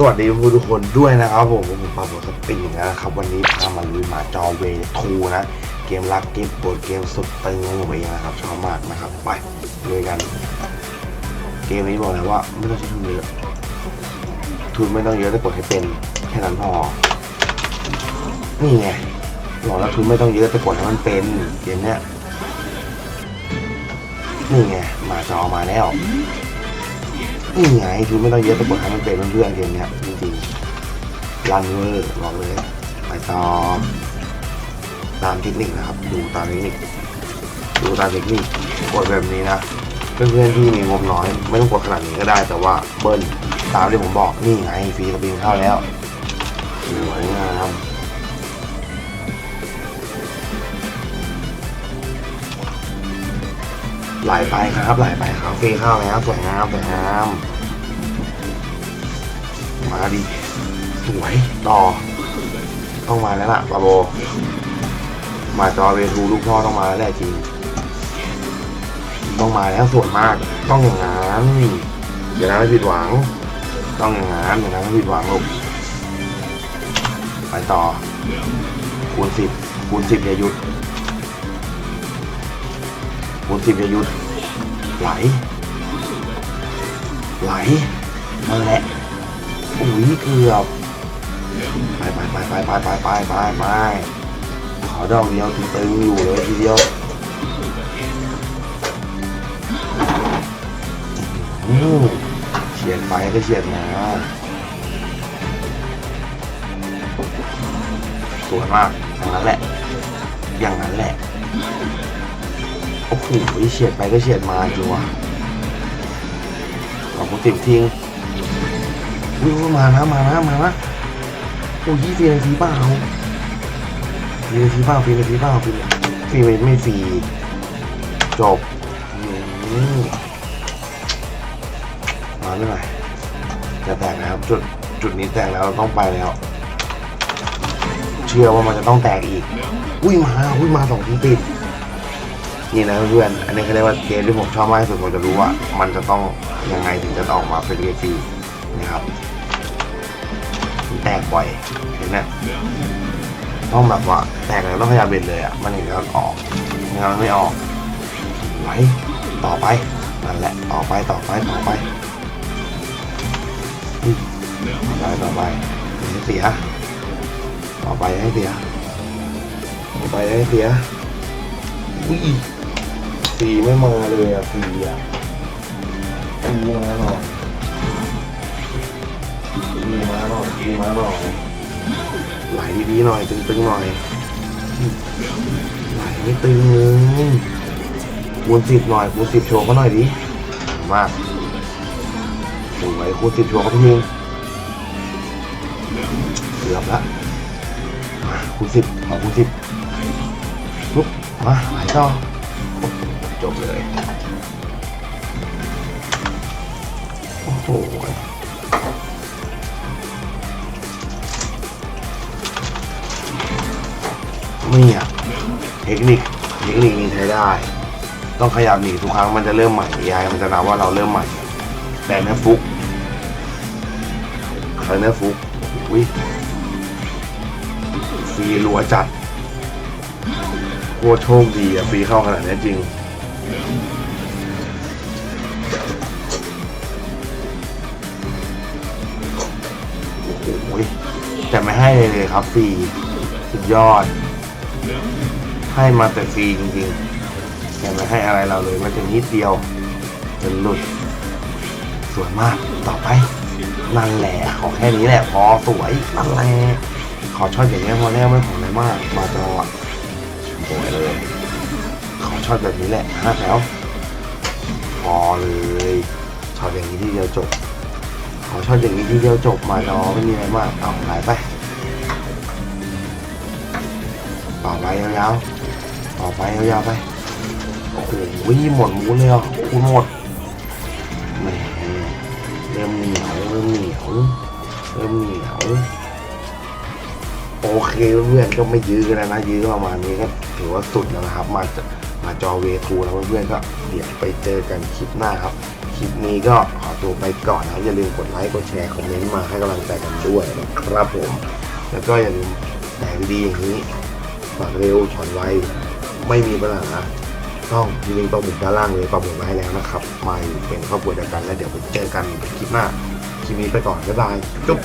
สวัสดีทุกคนด้วยนะครับผมผมปาโบสปริงนะครับ วันนี้พามาลุยมาจอเวทูนะ เกมรักเกมโปรดเกมสุดตึงของผมเองนะครับชอบมากนะครับ ไปลุยกัน เกมนี้บอกเลยว่าไม่ต้องใช้ทุนเยอะทุนไม่ต้องเยอะแต่กดให้เป็นแค่นั้นพอนี่ไงบอกแล้วทุนไม่ต้องเยอะแต่กดให้มันเป็นเกมเนี้ยนี่ไงมาจอมาแล้ว นี่ไงคือไม่ต้องเยอะแต่กดให้มันเป็นเพื่อนๆเกมเนี้ยจริงๆรันเวอร์บอกเลยไปต่อตามเทคนิคนะครับ ดูตามเทคนิคดูตามเทคนิคกดแบบนี้นะเพื่อนๆที่มีงบน้อย ไม่ต้องกดขนาดนี้ก็ได้แต่ว่าเบิ้ลตามที่ผมบอกนี่ไงฟรีสปริงเข้าแล้ว ไหลไปครับไหลไปครับฟรีเข้าแล้วสวยงามสวยงามมาดิสวยต่อต้องมาแล้วล่ะปาโบ มาจอเวทูลูกพ่อต้องมาแล้วแหละจริงต้องมาแล้วส่วนมาก ต้องอย่างนั้นอย่าทำให้ผิดหวัง ต้องอย่างนั้นอย่าทำให้ผิดหวังลูกไปต่อคูณสิบคูณสิบอย่าหยุด คูณสิบอย่าหยุด ไหล ไหลนั่นแหละอุ้ยเกือบไปไปไปไปไปไปไปไปไปขอดอกเดียวตึงๆอยู่เลยทีเดียวเฉียดไปก็เฉียดมาสวยมากอย่างนั้นแหละ อย่างนั้นแหละ โอ้โหเฉียดไปก็เฉียดมาจริงว่ะขอบคุณติ่มทิ้งวิ่งมานะมานะมานะโอ้ยี่ฟรีนาทีเปล่าฟรีนาทีเปล่าฟรีนาทีเปล่าฟรีฟรีไม่ไม่ฟรีจบมมาไม่ไหนอยจะแตกนะครับจุดจุดนี้แตกแล้วเราต้องไปแล้ว เชื่อว่ามันจะต้องแตกอีก อุ้ยมาอุ้ยมาสองทีติด นี่นะเพื่อนอันนี้เขาเรียกว่าเกมที่ผมชอบมากที่สุดผมจะรู้ว่ามันจะต้องยังไงถึงจะออกมาเป็นเกฟีนะครับแตกบ่อยเห็นไหมต้องแบบว่าแตกแล้วต้องพยายามเบ็ดเลยอะมันถึงจะออกงั้นมันไม่ออกไหลต่อไปนั่นแหละต่อไปต่อไปต่อไปต่อไปต่อไปให้เสียต่อไปให้เสียต่อไปให้เสียอุ้ย สีไม่มาเลยอะสีอะสีมาหรอกมีมาหน่อยมีมาหน่อยไหลดีๆหน่อยตึงๆหน่อยไหลไม่ตึงเลยคูณสิบหน่อยคูณสิบโชว์เขาหน่อยดิมากโอ้ยคูณสิบโชว์เขาพี่เกือบละคูณสิบมาคูณสิบปุ๊บมาไหลต่อ จบเลย โอ้โหนี่อะเทคนิคเทคนิคนี้ใช้ได้ ต้องขยับหนีทุกครั้งมันจะเริ่มใหม่ยายมันจะนับว่าเราเริ่มใหม่ แต่เนื้อฟุกใครเนื้อฟุกอุ้ยฟรีรัวจัดโคตรโชคดีอะฟรีเข้าขนาดนี้จริง โอ้โหแต่ไม่ให้เลยเลยครับฟรีสุดยอด ให้มาแต่ฟรีจริงๆแต่ไม่ให้อะไรเราเลยมันจะนิดเดียวจะหลุด สวยมากต่อไปนั่นแหละขอแค่นี้แหละพอสวยนั่นแหละขอชอตอย่างเงี้ยพอแล้วไม่ของอะไรมาก มาจอสวยเลย ขอช็อตแบบนี้แหละห้าแถวพอเลยช็อตอย่างนี้ที่เดียวจบขอช็อตอย่างนี้ที่เดียวจบมาจอไม่มีอะไรมากเอาหายไปต่อไปยาวๆต่อไปยาวๆไปโอ้โหหมดมูเลยอะคุณหมดแหมเริ่มเหนียวเริ่มเหนียวเริ่มเหนียวโอเคเพื่อนก็ไม่ยื้อกันแล้วนะยื้อประมาณนี้ก็ถือว่าสุดแล้วนะครับ มาจะ มาจอเวทูแล้วเพื่อนๆก็เดี๋ยวไปเจอกันคลิปหน้าครับ คลิปนี้ก็ขอตัวไปก่อนนะอย่าลืมกดไลค์กดแชร์คอมเมนต์มาให้กำลังใจกันด้วยนะครับผม แล้วก็อย่าลืมแต่งดีอย่างนี้ฝันเร็วถอนไวไม่มีปัญหาต้องมีลิงก์ปักหมุดด้านล่างเลยปักหมุดมาให้แล้วนะครับมาอยู่เป็นครอบครัวเดียวกันแล้วเดี๋ยวไปเจอกันคลิปหน้าคลิปนี้ไปก่อนบ๊ายบายจุ๊บ